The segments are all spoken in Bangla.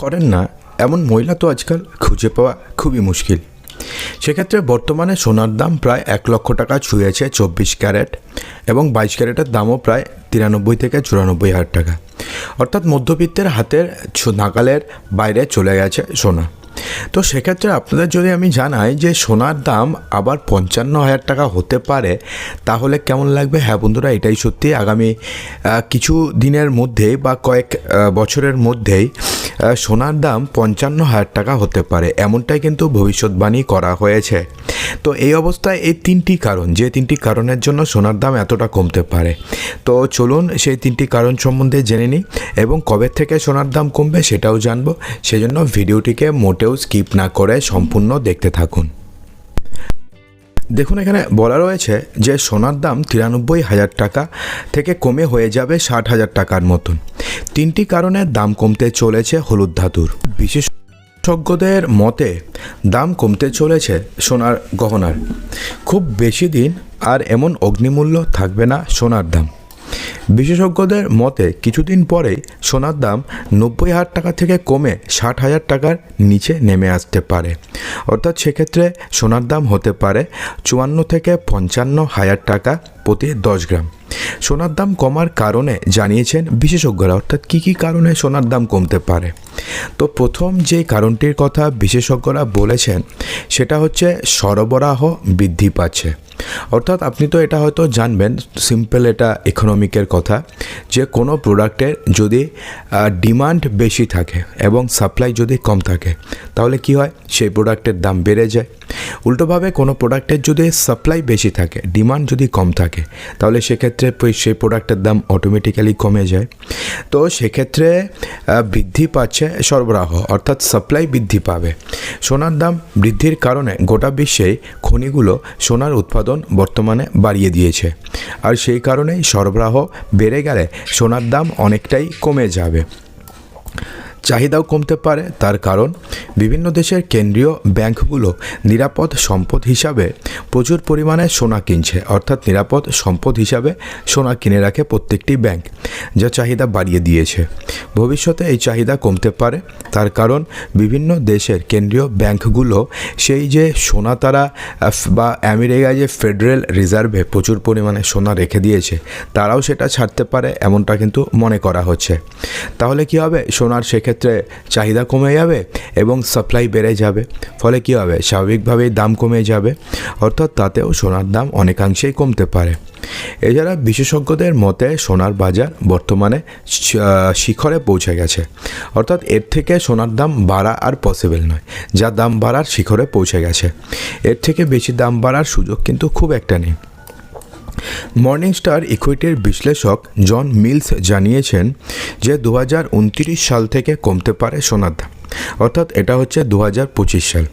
করেন না, এমন মহিলা তো আজকাল খুঁজে পাওয়া খুবই মুশকিল। সেক্ষেত্রে বর্তমানে সোনার দাম প্রায় এক লক্ষ টাকা ছুঁয়েছে চব্বিশ ক্যারেট এবং বাইশ ক্যারেটের দামও প্রায় তিরানব্বই থেকে চুরানব্বই হাজার টাকা। অর্থাৎ মধ্যবিত্তের হাতের নাগালের বাইরে চলে গেছে সোনা। তো সেক্ষেত্রে আপনাদের যদি আমি জানাই যে সোনার দাম আবার পঞ্চান্ন হাজার টাকা হতে পারে, তাহলে কেমন লাগবে? হ্যাঁ বন্ধুরা, এটাই সত্যি। আগামী কিছু দিনের মধ্যেই বা কয়েক বছরের মধ্যেই সোনার দাম পঞ্চান্ন হাজার টাকা হতে পারে, এমনটাই কিন্তু ভবিষ্যৎবাণী করা হয়েছে। তো এই অবস্থায় এই তিনটি কারণ, যে তিনটি কারণের জন্য সোনার দাম এতটা কমতে পারে। তো চলুন সেই তিনটি কারণ সম্বন্ধে জেনে নিই এবং কবে থেকে সোনার দাম কমবে সেটাও জানব। সেজন্য ভিডিওটিকে মোটেও স্কিপ না করে সম্পূর্ণ দেখতে থাকুন। দেখুন, এখানে বলা রয়েছে যে সোনার দাম তিরানব্বই হাজার টাকা থেকে কমে হয়ে যাবে ষাট হাজার টাকার মতন। তিনটি কারণে দাম কমতে চলেছে হলুদ ধাতুর। বিশেষ বিশেষজ্ঞদের মতে, দাম কমতে চলেছে সোনার গহনার। খুব বেশি দিন আর এমন অগ্নিমূল্য থাকবে না সোনার দাম। বিশেষজ্ঞদের মতে, কিছুদিন পরেই সোনার দাম নব্বই হাজার টাকা থেকে কমে ষাট হাজার টাকার নিচে নেমে আসতে পারে। অর্থাৎ সেক্ষেত্রে সোনার দাম হতে পারে চুয়ান্ন থেকে পঞ্চান্ন হাজার টাকা প্রতি দশ গ্রাম। সোনার দাম কমার কারণে জানিয়েছেন বিশেষজ্ঞরা। অর্থাৎ কী কী কারণে সোনার দাম কমতে পারে? তো প্রথম যে কারণটির কথা বিশেষজ্ঞরা বলেছেন, সেটা হচ্ছে সরবরাহ বৃদ্ধি পাচ্ছে। অর্থাৎ আপনি তো এটা হয়তো জানবেন সিম্পল এটা ইকোনমিকের কথা, যে কোনো প্রোডাক্টের যদি ডিমান্ড বেশি থাকে এবং সাপ্লাই যদি কম থাকে, তাহলে কি হয়? সেই প্রোডাক্টের দাম বেড়ে যায়। উল্টোভাবে কোনো প্রোডাক্টের যদি সাপ্লাই বেশি থাকে ডিমান্ড যদি কম থাকে, তাহলে সেক্ষেত্রে সেই প্রোডাক্টের দাম অটোমেটিক্যালি কমে যায়। তো সেক্ষেত্রে বৃদ্ধি পাচ্ছে সরবরাহ, অর্থাৎ সাপ্লাই বৃদ্ধি পাবে। সোনার দাম বৃদ্ধির কারণে গোটা বিশ্বে খনিগুলো সোনার উৎপাদন বর্তমানে বাড়িয়ে দিয়েছে। আর সেই কারণেই সরবরাহ বেড়ে গেলে সোনার দাম অনেকটাই কমে যাবে। চাহিদাও কমতে পারে। তার কারণ, বিভিন্ন দেশের কেন্দ্রীয় ব্যাংকগুলো নিরাপদ সম্পদ হিসাবে প্রচুর পরিমাণে সোনা কিনছে। অর্থাৎ নিরাপদ সম্পদ হিসাবে সোনা কিনে রাখে প্রত্যেকটি ব্যাংক, যা চাহিদা বাড়িয়ে দিয়েছে। ভবিষ্যতে এই চাহিদা কমতে পারে। তার কারণ, বিভিন্ন দেশের কেন্দ্রীয় ব্যাংকগুলো সেই যে সোনা তারা বা আমেরিকায় যে ফেডারেল রিজার্ভে প্রচুর পরিমাণে সোনা রেখে দিয়েছে, তারাও সেটা ছাড়তে পারে, এমনটা কিন্তু মনে করা হচ্ছে। তাহলে কি হবে? সোনার সেক্ষেত্রে চাহিদা কমে যাবে এবং সাপ্লাই বেড়ে যাবে। ফলে কি হবে? স্বাভাবিকভাবেই দাম কমে যাবে। অর্থাৎ তাতেও সোনার দাম অনেকাংশেই কমতে পারে। এছাড়া বিশেষজ্ঞদের মতে সোনার বাজার বর্তমানে শিখরে পৌঁছে গেছে। অর্থাৎ এর থেকে সোনার দাম বাড়া আর পসিবল নয়, যা দাম বাড়ার শিখরে পৌঁছে গেছে। এর থেকে বেশি দাম বাড়ার সুযোগ কিন্তু খুব একটা নেই। মর্নিং স্টার ইকুইটির বিশ্লেষক জন মিলস জানিয়েছেন যে দু হাজার উনত্রিশ সাল থেকে কমতে পারে সোনার দাম। অর্থাৎ এটা হচ্ছে দু হাজার পঁচিশ সাল।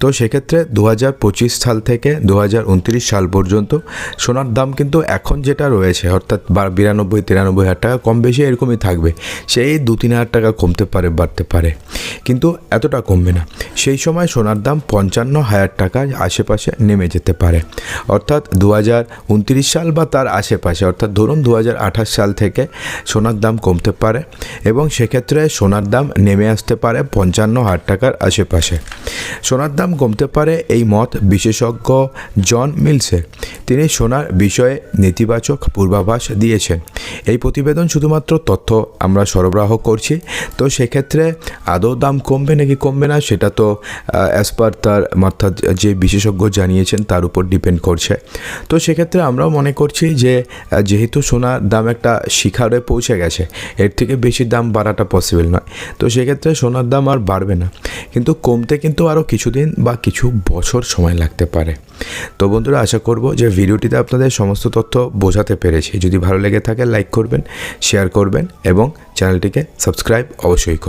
তো সেক্ষেত্রে দু হাজার পঁচিশ সাল থেকে দু হাজার উনত্রিশ সাল পর্যন্ত সোনার দাম কিন্তু এখন যেটা রয়েছে, অর্থাৎ বিরানব্বই, তিরানব্বই হাজার টাকা কম বেশি এরকমই থাকবে। সেই দু তিন হাজার টাকা কমতে পারে, বাড়তে পারে। কিন্তু এতটা কমবে না। সেই সময় সোনার দাম পঞ্চান্ন হাজার টাকার আশেপাশে নেমে যেতে পারে। অর্থাৎ দু হাজার উনত্রিশ সাল বা তার আশেপাশে, অর্থাৎ ধরুন দু হাজার আঠাশ সাল থেকে সোনার দাম কমতে পারে এবং সেক্ষেত্রে সোনার দাম নেমে আসতে পারে পঞ্চান্ন হাজার টাকার আশেপাশে। সোনার দাম কমতে পারে এই মত বিশেষজ্ঞ জন মিলসের তিনি সোনার বিষয়ে নেতিবাচক পূর্বাভাস দিয়েছেন। এই প্রতিবেদন শুধুমাত্র তথ্য আমরা সরবরাহ করছি, তো সেক্ষেত্রে আদৌ দাম কমবে নাকি কমবে না সেটা তো অ্যাজ পার তার অর্থাৎ যে বিশেষজ্ঞ জানিয়েছেন তার উপর ডিপেন্ড করছে। তো সেক্ষেত্রে আমরাও মনে করছি যে যেহেতু সোনার দাম একটা শিখারে পৌঁছে গেছে, এর থেকে বেশি দাম বাড়াটা পসিবল নয়। তো সেক্ষেত্রে সোনার দাম আর বাড়বে না। কিন্তু কমতে কিন্তু আরও কিছুদিন বা কিছু বছর সময় লাগতে পারে। তো বন্ধুরা, আশা করব যে ভিডিওটিতে আপনাদের সমস্ত তথ্য বোঝাতে পেরেছি। যদি ভালো লেগে থাকে, লাইক করবেন, শেয়ার করবেন এবং চ্যানেলটিকে সাবস্ক্রাইব অবশ্যই করবেন।